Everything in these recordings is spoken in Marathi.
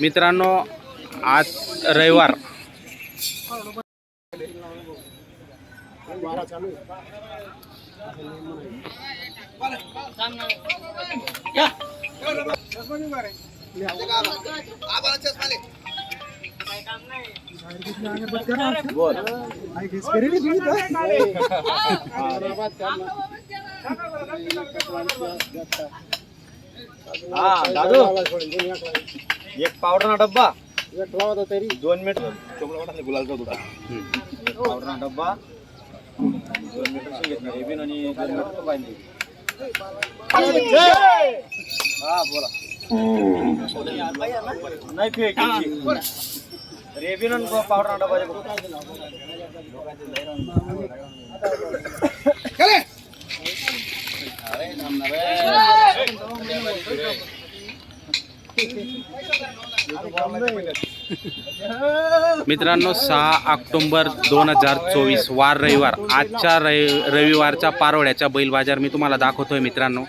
मित्रांनो आज रविवार. दादू. एक पावडर ना डब्बा। दोन मिनिट चोपडा गुलालचा तुडा पावडर ना डब्बा। दोन मिनिट घेतणार हेबीन आणि दोन मिनिट पाहिजे हा बोला। नाही पे रेबीन आणि पावडर ना डब्बा मित्रांनो सहा ऑक्टोंबर दोन हजार चोवीस वार रविवार. आजच्या रवि रविवारच्या पारोड्याच्या बैल बाजार मी तुम्हाला दाखवतोय मित्रांनो.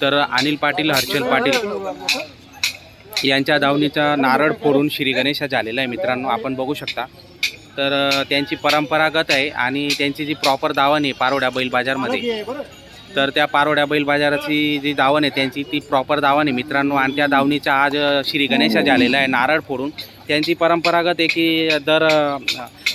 तर अनिल पाटील हर्षल पाटील यांच्या धावणीचा नारळ फोडून श्री गणेशा झालेला आहे मित्रांनो. आपण बघू शकता. तर त्यांची परंपरागत आहे आणि त्यांची जी प्रॉपर दावण आहे पारोड्या बैल बाजारमध्ये तर त्या पारोड्या बैल बाजाराची जी दावण आहे त्यांची ती प्रॉपर दावण आहे मित्रांनो. आणि त्या दावणीचा आज श्री गणेशा झालेला आहे नारळ फोडून. त्यांची परंपरागत आहे की दर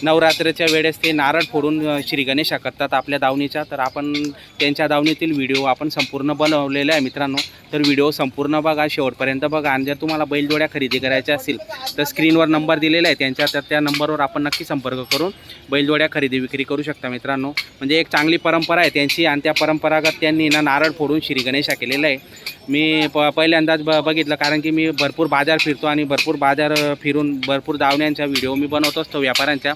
नवरात्रीच्या वेळेस ते नारळ फोडून श्री गणेशा करतात आपल्या दावणीच्या. तर आपण त्यांच्या दावणीतील व्हिडिओ आपण संपूर्ण बनवलेला आहे मित्रांनो. तर व्हिडिओ संपूर्ण बघा. शेवटपर्यंत बघा. आणि जर तुम्हाला बैलजोड्या खरेदी करायच्या असतील तर स्क्रीनवर नंबर दिलेला आहे त्यांच्या. तर त्या नंबरवर आपण नक्की संपर्क करून बैलजोड्या खरेदी विक्री करू शकता मित्रांनो. म्हणजे एक चांगली परंपरा आहे त्यांची आणि त्या परंपरागत त्यांनी ना नारळ फोडून श्री गणेशा केलेला आहे. मी प पहिल्यांदाच ब बघितलं कारण की मी भरपूर बाजार फिरतो आणि भरपूर बाजार फिरून भरपूर दावण्यांच्या व्हिडिओ मी बनवत असतो व्यापाऱ्यांच्या.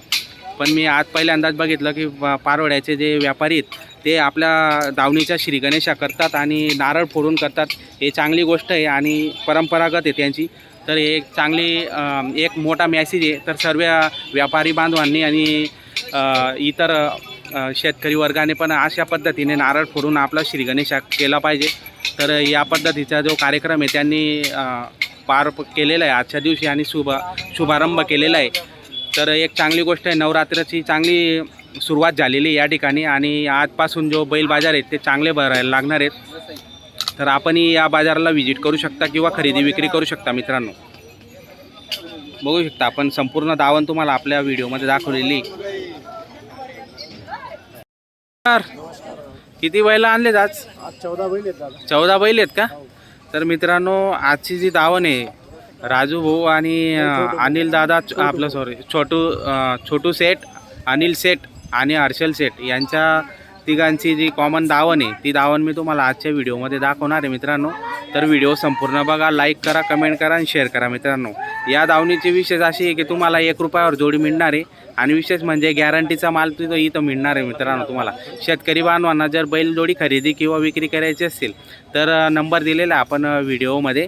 पण मी आज पहिल्यांदाच बघितलं की प- पारोड्याचे जे व्यापारी आहेत ते आपल्या दावणीच्या श्रीगणेशा करतात आणि नारळ फोडून करतात. हे चांगली गोष्ट आहे आणि परंपरागत आहे त्यांची. तर हे एक चांगली एक मोठा मॅसेज आहे. तर सर्व व्यापारी बांधवांनी आणि इतर शेतकरी वर्गाने पण अशा पद्धतीने नारळ फोडून आपला श्रीगणेशा केला पाहिजे. तर या पद्धतीचा जो कार्यक्रम आहे त्यांनी पार केलेला आहे. आजच्या दिवशी आणि शुभ शुभारंभ केलेला आहे. तर एक चांगली गोष्ट आहे नवरात्राची चांगली सुरुवात झालेली आहे या ठिकाणी आणि आजपासून जो बैल बाजार आहेत ते चांगले भरायला लागणार आहेत. तर आपणही या बाजाराला व्हिजिट करू शकता किंवा खरेदी विक्री करू शकता मित्रांनो. बघू शकता आपण संपूर्ण दावण तुम्हाला आपल्या व्हिडिओमध्ये दाखवलेली. किती बैल आणलेत आज? चौदा बैल आहेत चौदा बैल आहेत का? तर मित्रांनो आजची जी दावण आहे राजू भाऊ आणि अनिल दादा आपलं सॉरी छोटू छोटू सेठ अनिल सेठ आणि हर्षल सेठ यांच्या तिघांची जी कॉमन दावण आहे ती दावण मी तुम्हाला आजच्या व्हिडिओमध्ये दाखवणार आहे मित्रांनो. तर व्हिडिओ संपूर्ण बघा लाईक करा कमेंट करा आणि शेअर करा मित्रांनो. या दावणीची विशेष अशी आहे की तुम्हाला एक रुपयावर जोडी मिळणार आहे आणि विशेष म्हणजे गॅरंटीचा माल तिथं इथं मिळणार आहे मित्रांनो तुम्हाला. शेतकरी बांधवांना जर बैलजोडी खरेदी किंवा विक्री करायची असेल तर नंबर दिलेला आपण व्हिडिओमध्ये.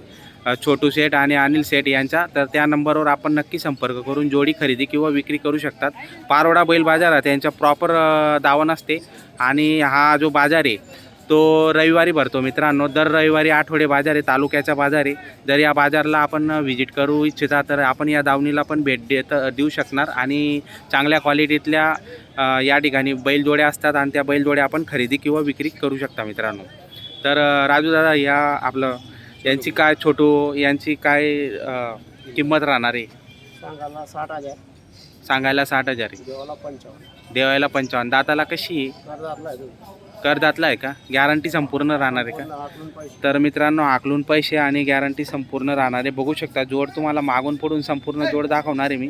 छोटू सेठ आणि अनिल सेठ यांचा तर त्या नंबरवर आपण नक्की संपर्क करून जोडी खरेदी किंवा विक्री करू शकतात. पारोडा बैल बाजार आहे त्यांचा प्रॉपर दावण असते. आणि हा जो बाजार आहे तो रविवारी भरतो मित्रांनो. दर रविवारी आठवडे बाजार आहे तालुक्याचा बाजार आहे. जर या बाजारला आपण व्हिजिट करू इच्छिता तर आपण या दावणीला पण भेट देत देऊ शकणार. आणि चांगल्या क्वालिटीतल्या या ठिकाणी बैलजोड्या असतात आणि त्या बैलजोड्या आपण खरेदी किंवा विक्री करू शकता मित्रांनो. तर राजू दादा या आपलं यांची काय छोटू यांची काय अ, किंमत राहणार आहे? सांगायला साठ हजार. सांगायला साठ हजार आहे. देवाला पंचावन्न. देवायला पंचावन्न. दाताला कशी आहे? कर्जातला आहे करदातला आहे का? गॅरंटी संपूर्ण राहणार आहे का? पैसे. तर मित्रांनो आकलून पैसे आणि गॅरंटी संपूर्ण राहणार आहे. बघू शकता जोड तुम्हाला मागून पडून संपूर्ण जोड दाखवणार आहे मी.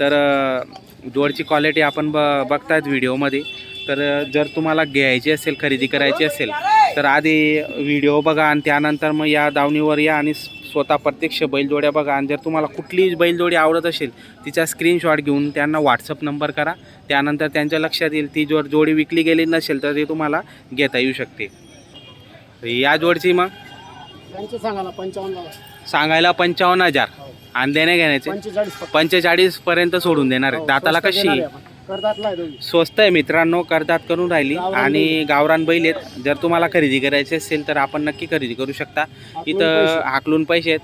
तर अ, जोडची क्वालिटी आपण ब बघतायत व्हिडिओमध्ये तर अ, जर तुम्हाला घ्यायची असेल खरेदी करायची असेल तर आधी व्हिडिओ बघा आणि त्यानंतर मग या दावणीवर या आणि स्वतः प्रत्यक्ष बैलजोड्या बघा. आणि जर तुम्हाला कुठलीही बैलजोडी आवडत असेल तिचा स्क्रीनशॉट घेऊन त्यांना व्हॉट्सअप नंबर करा. त्यानंतर त्यांच्या लक्षात येईल ती जोड जोडी विकली गेली नसेल तर ते तुम्हाला घेता येऊ शकते. या जोडची मग सांगायला पंचावन्न सांगायला पंचावन्न हजार. आणि देणे घेण्याचे? पंचेचाळीस पर्यंत सोडून देणार आहे हो, दाताला स्वस्त कशी? स्वस्त आहे मित्रांनो करदात करून राहिली. आणि गावरान बैल आहेत. जर तुम्हाला खरेदी करायची असेल तर आपण नक्की खरेदी करू शकता. इथं पैसे. हाकलून पैसे आहेत.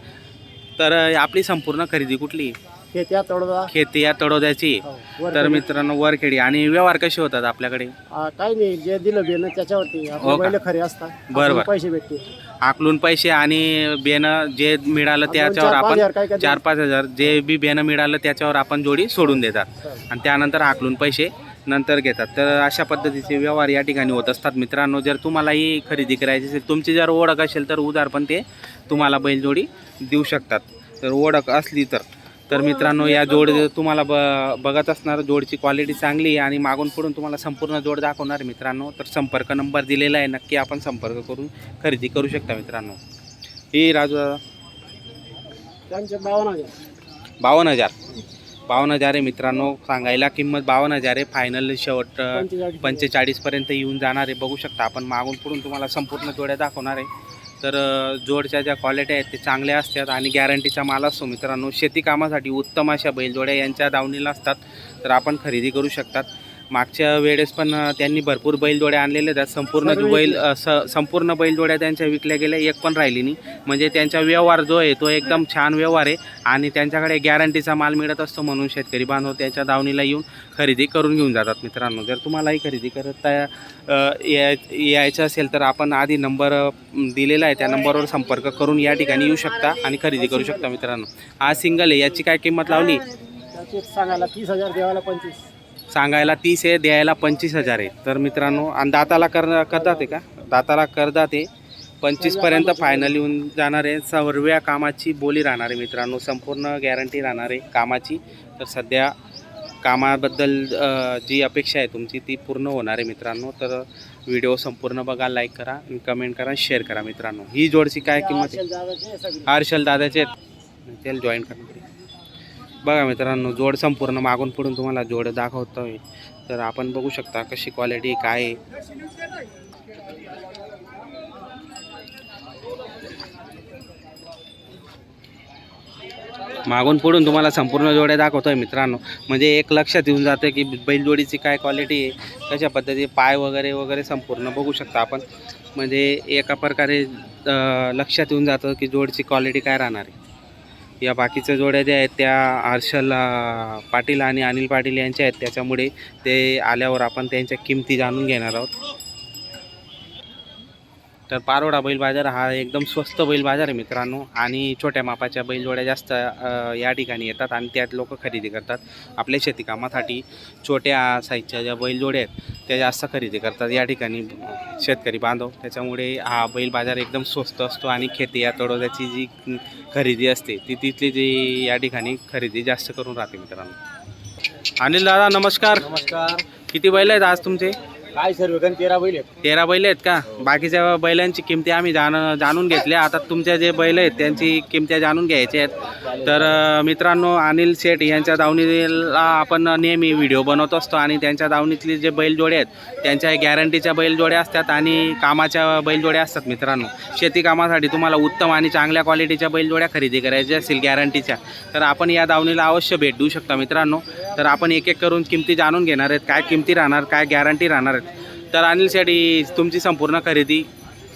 तर आपली संपूर्ण खरेदी कुठली? खेती या तडोद्याची. हो, तर मित्रांनो वरखेडी आणि व्यवहार कसे होतात आपल्याकडे? काही नाही. जे दिलं बेन त्याच्यावरती. हो खरे असतात. बरं, आपल्याला बरं. पैसे भेटते आकलून पैसे आणि बेनं जे मिळालं त्याच्यावर आपण चार पाच हजार जे बी बेनं मिळालं त्याच्यावर आपण जोडी सोडून देतात. आणि त्यानंतर आकलून पैसे नंतर घेतात. तर अशा पद्धतीचे व्यवहार या ठिकाणी होत असतात. मित्रांनो जर तुम्हालाही खरेदी करायची असेल तुमची जर ओळख असेल तर उधार पण ते तुम्हाला बैलजोडी देऊ शकतात. तर ओळख असली तर. तर मित्रांनो या जोड तुम्हाला ब बघत असणार जोडची क्वालिटी चांगली आहे आणि मागून पुढून तुम्हाला संपूर्ण जोड दाखवणार आहे मित्रांनो. तर संपर्क नंबर दिलेला आहे नक्की आपण संपर्क करून खरेदी करू शकता मित्रांनो. ही राजू दादा. बावन्न हजार. बावन्न हजार. बावन्न हजार आहे मित्रांनो सांगायला किंमत बावन्न हजार आहे. फायनल शेवट पंचेचाळीसपर्यंत येऊन जाणार आहे. बघू शकता आपण मागून पुढून तुम्हाला संपूर्ण जोड्या दाखवणार आहे. तर जोडच्या ज्या क्वालिटी आहेत ते चांगल्या असतात आणि गॅरंटीचा माल असतो मित्रांनो. शेती कामासाठी उत्तम अशा बैलजोड्या यांच्या दावणीला असतात. तर आपण खरेदी करू शकतात. मागच्या वेळेस पण त्यांनी भरपूर बैलजोड्या आणलेल्या आहेत. संपूर्ण बैल स संपूर्ण बैलजोड्या त्यांच्या विकल्या गेल्या एक पण राहिली नाही. म्हणजे त्यांचा व्यवहार जो आहे तो एकदम छान व्यवहार आहे. आणि त्यांच्याकडे गॅरंटीचा माल मिळत असतो म्हणून शेतकरी बांधव त्याच्या दावणीला येऊन खरेदी करून घेऊन जातात मित्रांनो. जर तुम्हालाही खरेदी करत यायचं असेल तर आपण आधी नंबर दिलेला आहे. त्या नंबरवर संपर्क करून या ठिकाणी येऊ शकता आणि खरेदी करू शकता मित्रांनो. हा सिंगल आहे. याची काय किंमत लावली? तीस हजार देवाला पंचवीस. सांगायला तीस आहे द्यायला पंचवीस हजार आहे. तर मित्रांनो आणि दाताला कर करदात आहे का? दाताला करदात आहे. पंचवीसपर्यंत फायनल येऊन जाणार आहे. सर्व कामाची बोली राहणार आहे मित्रांनो. संपूर्ण गॅरंटी राहणार आहे कामाची. तर सध्या कामाबद्दल जी अपेक्षा आहे तुमची ती पूर्ण होणार आहे मित्रांनो. तर व्हिडिओ संपूर्ण बघा लाईक करा कमेंट करा शेअर करा मित्रांनो. ही जोडची काय किंमत आहे? हर्षल दादाचे जॉईन करणार बघा मित्रांनो जोड संपूर्ण मागून पुढून तुम्हाला जोड दाखवतोय. तर आपण बघू शकता कशी क्वालिटी काय आहे. मागून पुढून तुम्हाला संपूर्ण जोड्या दाखवतोय मित्रांनो. म्हणजे एक लक्षात येऊन जातं की बैलजोडीची काय क्वालिटी आहे. कशा पद्धती पाय वगैरे वगैरे संपूर्ण बघू शकता आपण. म्हणजे एका प्रकारे लक्षात येऊन जातं की जोडची क्वालिटी काय राहणार आहे. या बाकीच्या जोड्या ज्या आहेत त्या हर्षल पाटील आणि अनिल पाटील यांच्या आहेत. त्याच्यामुळे ते आल्यावर आपण त्यांच्या किमती जाणून घेणार आहोत. तर पारोडा बैल बाजार हा एकदम स्वस्त बैल बाजार आहे मित्रांनो. आणि छोट्या मापाच्या बैलजोड्या जास्त या ठिकाणी येतात आणि त्यात लोक खरेदी करतात. आपल्या शेतीकामासाठी छोट्या साईजच्या ज्या बैलजोड्या आहेत त्या जास्त खरेदी करतात. या ठिकाणी शेतकरी बांधव त्याच्यामुळे हा बैल बाजार एकदम स्वस्त असतो आणि खेती या तडोद्याची जी खरेदी असते ती तिथली जी या ठिकाणी खरेदी जास्त करून राहते मित्रांनो. अनिल दादा नमस्कार. नमस्कार. किती बैल आहेत आज तुमचे? काय सर्व गण तेरा बैल आहेत. तेरा बैल आहेत का? बाकीच्या बैलांची किमती आम्ही जाण जाणून घेतल्या. आता तुमच्या जे बैल आहेत त्यांची किमत्या जाणून घ्यायच्या आहेत. तर मित्रांनो अनिल शेठ यांच्या दावणीला आपण नेहमी व्हिडिओ बनवत असतो आणि त्यांच्या दावणीतले जे बैलजोडे आहेत त्यांच्या गॅरंटीच्या बैलजोड्या असतात आणि कामाच्या बैलजोड्या असतात मित्रांनो. शेती कामासाठी तुम्हाला उत्तम आणि चांगल्या क्वालिटीच्या बैलजोड्या खरेदी करायच्या असतील गॅरंटीच्या तर आपण या दावणीला अवश्य भेट देऊ शकता मित्रांनो. तर आपण एक एक करून किमती जाणून घेणार आहेत. काय किमती राहणार काय गॅरंटी राहणार आहेत. तर अनिल शेडी तुमची संपूर्ण खरेदी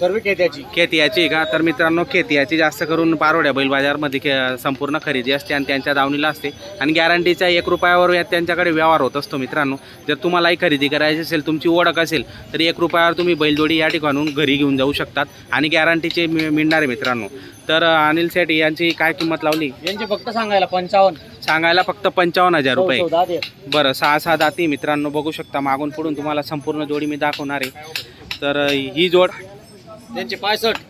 सर्व खेत्याची का? तर मित्रांनो खेतियाची जास्त करून पारोड्या बैल बाजारमध्ये खे संपूर्ण खरेदी असते आणि त्यांच्या दावणीला असते. आणि गॅरंटीच्या एक रुपयावर या त्यांच्याकडे व्यवहार होत असतो मित्रांनो. जर तुम्हालाही खरेदी करायची असेल तुमची ओळख असेल तर एक रुपयावर तुम्ही बैलजोडी या ठिकाणून घरी घेऊन जाऊ शकतात आणि गॅरंटीचे मिळणार आहे मित्रांनो. तर अनिल शेठ यांची काय किंमत लावली? यांचे फक्त सांगायला पंचावन्न. सांगायला फक्त पंचावन्न हजार रुपये. चौदा दे बरं सहा सहा दाती मित्रांनो बघू शकता मागून पुढून तुम्हाला संपूर्ण जोडी मी दाखवणार आहे. तर ही जोड त्यांचे पासष्ट.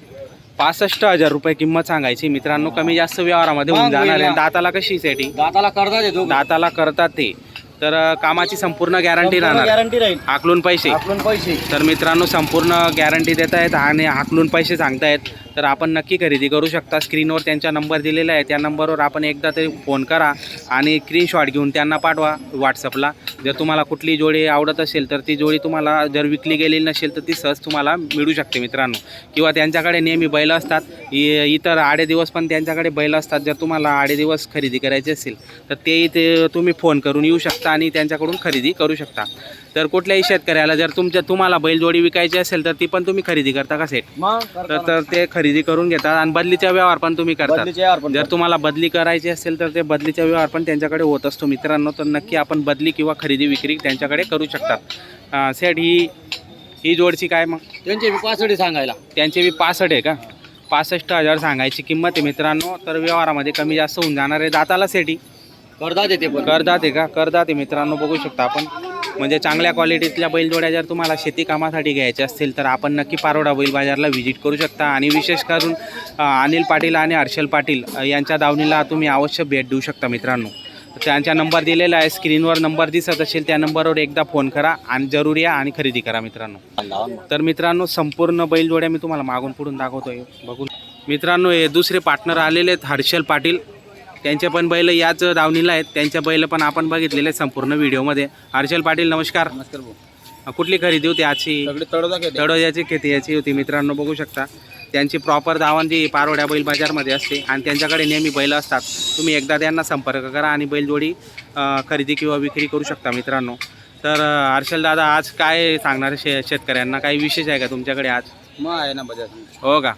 पासष्ट हजार रुपये किंमत सांगायची. मित्रांनो कमी जास्त व्यवहारामध्ये होऊन जाणार आहे. दाताला कशी सेटिंग? दाताला करता देतो दाताला करतात ते. तर अं, कामाची संपूर्ण गॅरंटी राहणार. गॅरंटी राहील. हाकलून पैसे. आपण पैसे. तर मित्रांनो संपूर्ण गॅरंटी देत आहेत आणि हाकलून पैसे सांगतायत. तर आपण नक्की खरेदी करू शकता. स्क्रीनवर त्यांचा नंबर दिलेला आहे. त्या नंबरवर आपण एकदा तरी फोन करा आणि स्क्रीनशॉट घेऊन त्यांना पाठवा व्हॉट्सअपला जर तुम्हाला कुठली जोडी आवडत असेल तर ती जोडी तुम्हाला जर विकली गेलेली नसेल तर ती सहज तुम्हाला मिळू शकते मित्रांनो. किंवा त्यांच्याकडे नेहमी बैल असतात. इ- इतर आडे दिवस पण त्यांच्याकडे बैल असतात. जर तुम्हाला आडे दिवस खरेदी करायचे असेल तर ते ते तुम्ही फोन करून येऊ शकता आणि त्यांच्याकडून खरेदी करू शकता. तर कुठल्याही शेतकऱ्याला जर तुमच्या तुम्हाला बैलजोडी विकायची असेल तर ती पण तुम्ही खरेदी करता का सेट तर तर ते खरेदी करून घेतात आणि बदलीचा व्यवहार पण तुम्ही पण जर तुम्हाला बदली करायची असेल तर ते बदलीचा व्यवहार पण त्यांच्याकडे होत असतो मित्रांनो तर नक्की आपण बदली किंवा खरेदी विक्री त्यांच्याकडे करू शकतात सेट ही ही जोडची काय मग? त्यांचे पासडी सांगायला. त्यांचे बी पासष्ट आहे का? पासष्ट हजार सांगायची किंमत आहे मित्रांनो तर व्यवहारामध्ये कमी जास्त होऊन जाणार आहे. दाताला सेटी करतात येते पण. करदात आहे का? करदात आहे मित्रांनो बघू शकता आपण. म्हणजे चांगल्या क्वालिटीतल्या बैलजोड्या जर तुम्हाला शेती कामासाठी घ्यायच्या असतील तर आपण नक्की पारोडा बैल बाजारला व्हिजिट करू शकता. आणि विशेष करून अनिल पाटील आणि हर्षल पाटील यांच्या दावणीला तुम्ही अवश्य भेट देऊ शकता मित्रांनो. त्यांचा नंबर दिलेला आहे स्क्रीनवर नंबर दिसत असेल त्या नंबरवर एकदा फोन करा आणि जरूर या आणि खरेदी करा मित्रांनो. तर मित्रांनो संपूर्ण बैलजोड्या मी तुम्हाला मागून पुढून दाखवतोय. बघून. मित्रांनो हे दुसरे पार्टनर आलेले आहेत हर्षल पाटील. त्यांचे पण बैल याच दावणीला आहेत. त्यांच्या बैल पण आपण बघितलेले आहेत संपूर्ण व्हिडिओमध्ये. हर्षल पाटील नमस्कार. नमस्कार भाऊ. कुठली खरेदी होती आजची? सगळे तळोदा घेते तळोजाची खेती याची होती. मित्रांनो बघू शकता. त्यांची प्रॉपर दावण जी पारोड्या बैल बाजारमध्ये असते आणि त्यांच्याकडे नेहमी बैल असतात. तुम्ही एकदा त्यांना संपर्क करा आणि बैलजोडी अ, खरेदी किंवा विक्री करू शकता मित्रांनो. तर अ, हर्षल दादा आज काय सांगणार शे शेतकऱ्यांना? काही विशेष आहे का तुमच्याकडे आज? मग आहे ना बजाज. हो का?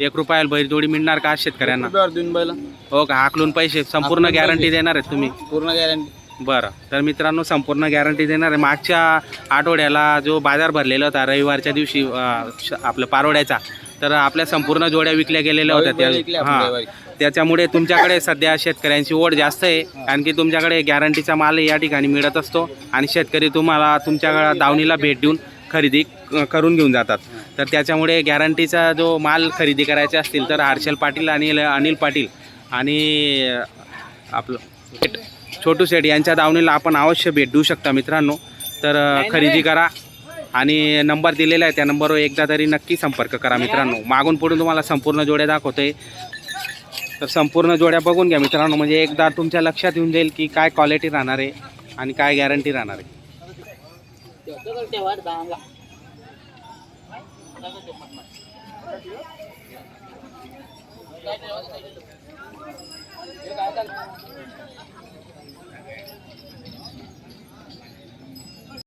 एक रुपयाला बैलजोडी मिळणार का आज शेतकऱ्यांना? रुपयावर देऊन बैल. हो का? हाकलून पैसे संपूर्ण हाकलून गॅरंटी पैसे. देणार आहेत तुम्ही? पूर्ण गॅरंटी बरं. तर मित्रांनो संपूर्ण गॅरंटी देणार आहे. मागच्या आठवड्याला जो बाजार भरलेला होता रविवारच्या दिवशी अं, श- आपलं पारोड्याचा तर आपल्या संपूर्ण जोड्या विकल्या गेलेल्या होत्या. बैल विकले त्या आपण हां. रविवारी. त्याच्यामुळे तुमच्याकडे सध्या शेतकऱ्यांची ओढ जास्त आहे. आणखी तुमच्याकडे गॅरंटीचा माल या ठिकाणी मिळत असतो. आणि शेतकरी तुम्हाला तुमच्या दावणीला भेट देऊन खरेदी क- करून घेऊन जातात. तर त्याच्यामुळे गॅरंटीचा जो माल खरेदी करायचे असतील तर हर्षल पाटील आणि अनिल पाटील आणि आपलं छोटू शेठ यांच्या दावणीला आपण अवश्य भेट देऊ शकता मित्रांनो. तर खरेदी करा आणि नंबर दिलेला आहे त्या नंबरवर एकदा तरी नक्की संपर्क करा मित्रांनो. मागून पुढून तुम्हाला संपूर्ण जोड्या दाखवतोय. तर संपूर्ण जोड्या बघून घ्या मित्रांनो. म्हणजे एकदा तुमच्या लक्षात येऊन जाईल की काय क्वालिटी राहणार आहे आणि काय गॅरंटी राहणार आहे. काय